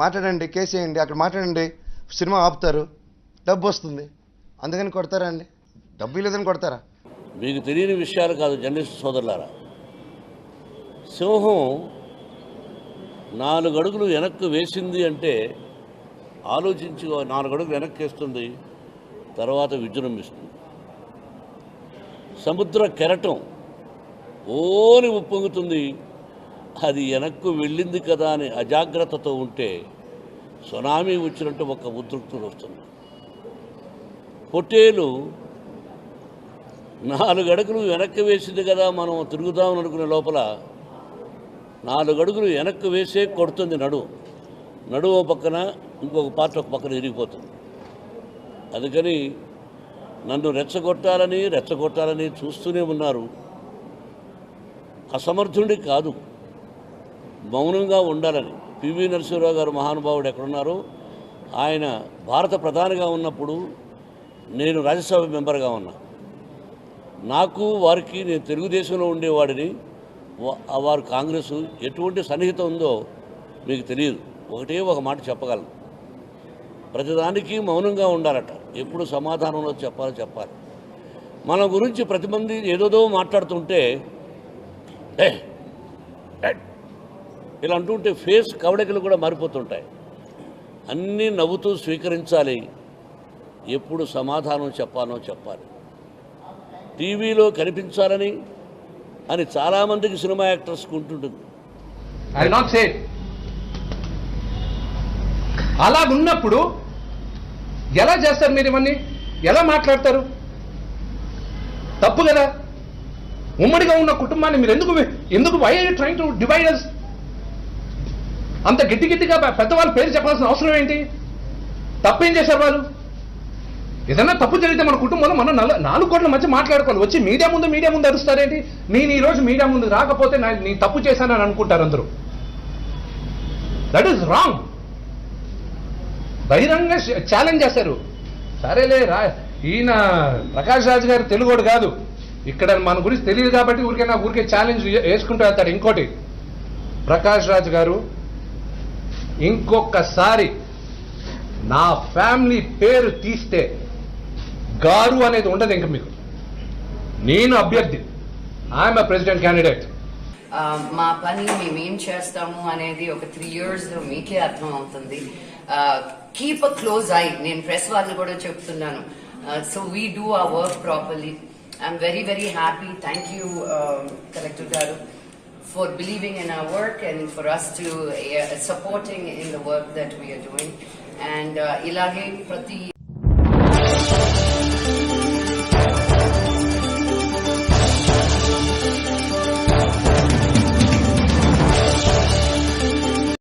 మాట్లాడండి కేసేయండి అక్కడ మాట్లాడండి సినిమా ఆపుతారు డబ్బు వస్తుంది. అందుకని కొడతారా అండి? డబ్బు లేదని కొడతారా? మీకు తెలియని విషయాలు కాదు జర్నలిస్ట్ సోదరులారా. సింహం నాలుగు అడుగులు వెనక్కు వేసింది అంటే ఆలోచించి నాలుగు అడుగులు వెనక్కి వేస్తుంది తర్వాత విజృంభిస్తుంది. సముద్ర కెరటం ఓని ఉప్పొంగుతుంది అది వెనక్కు వెళ్ళింది కదా అని అజాగ్రత్తతో ఉంటే సునామీ వచ్చినట్టు ఒక ఉద్రిక్తులు వస్తుంది పొట్టేలు నాలుగు అడుగులు వెనక్కి వేసింది కదా మనం తిరుగుదామని అనుకునే లోపల నాలుగు అడుగులు వెనక్కి వేసే కొడుతుంది నడువు నడువు ఓ పక్కన ఇంకొక పార్ట్ ఒక పక్కన ఇరిగిపోతుంది అందుకని నన్ను రెచ్చగొట్టాలని రెచ్చగొట్టాలని చూస్తూనే ఉన్నారు. అసమర్థుడి కాదు. మౌనంగా ఉండాలని పివి నరసింహరావు గారు మహానుభావుడు ఎక్కడున్నారో? ఆయన భారత ప్రధానిగా ఉన్నప్పుడు నేను రాజ్యసభ మెంబర్గా ఉన్నా. నాకు వారికి నేను తెలుగుదేశంలో ఉండేవాడిని. వారు కాంగ్రెస్ ఎటువంటి సన్నిహిత ఉందో మీకు తెలియదు. ఒకటే ఒక మాట చెప్పగలను. ప్రతిదానికి మౌనంగా ఉండాలట. ఎప్పుడు సమాధానంలో చెప్పాలో చెప్పాలి. మన గురించి ప్రతి మంది ఏదోదో మాట్లాడుతుంటే ఇలా అంటుంటే ఫేస్ కవడకలు కూడా మారిపోతుంటాయి. అన్నీ నవ్వుతూ స్వీకరించాలి. ఎప్పుడు సమాధానం చెప్పాలో చెప్పాలి. టీవీలో కనిపించాలని అని చాలామందికి సినిమా యాక్టర్స్కి ఉంటుంటుంది ఐ నాట్ సే అలాగున్నప్పుడు ఎలా చేస్తారు మీరు ఇవన్నీ? ఎలా మాట్లాడతారు? తప్పు కదా? ఉమ్మడిగా ఉన్న కుటుంబాన్ని మీరు ఎందుకు ఎందుకు why are trying to divide అంత గట్టి గిట్టిగా పెద్దవాళ్ళు పెద్దవాళ్ళ పేరు చెప్పాల్సిన అవసరం ఏంటి? తప్పేం చేశారు వాళ్ళు? ఏదైనా తప్పు జరిగితే మన కుటుంబంలో మనం నల- నాలుగు కోట్ల మధ్య మాట్లాడుకోవాలి. వచ్చి మీడియా ముందు మీడియా ముందు అరుస్తారేంటి? నేను ఈరోజు మీడియా ముందు రాకపోతే నా- నేను తప్పు చేశానని అనుకుంటారు అందరూ. దట్ ఈస్ రాంగ్ బహిరంగ ఛాలెంజ్ చేశారు. సరేలే రా. ఈయన ప్రకాష్ రాజు గారు తెలుగోడు కాదు. ఇక్కడ మన గురించి తెలియదు కాబట్టి ఊరికే నా ఊరికే ఛాలెంజ్ వేసుకుంటూ వెళ్తాడు. ఇంకోటి ప్రకాష్ రాజు గారు ఇంకొకసారి నా ఫ్యామిలీ పేరు తీస్తే గారు అనేది ఉండదు ఇంక మీకు. నేను అభ్యర్థి. ఐఎమ్ ప్రెసిడెంట్ క్యాండిడేట్ మా పని మేము ఏం చేస్తాము అనేది ఒక త్రీ ఇయర్స్లో మీకే అర్థం అవుతుంది కీప్ అ క్లోజ్ ఐ నేను ప్రెస్ వాళ్ళని కూడా చెప్తున్నాను. So we do a work properly I'm very very happy thank you collector గారు. for believing in our work and for us to uh, supporting in the work that we are doing. And uh, ilage prati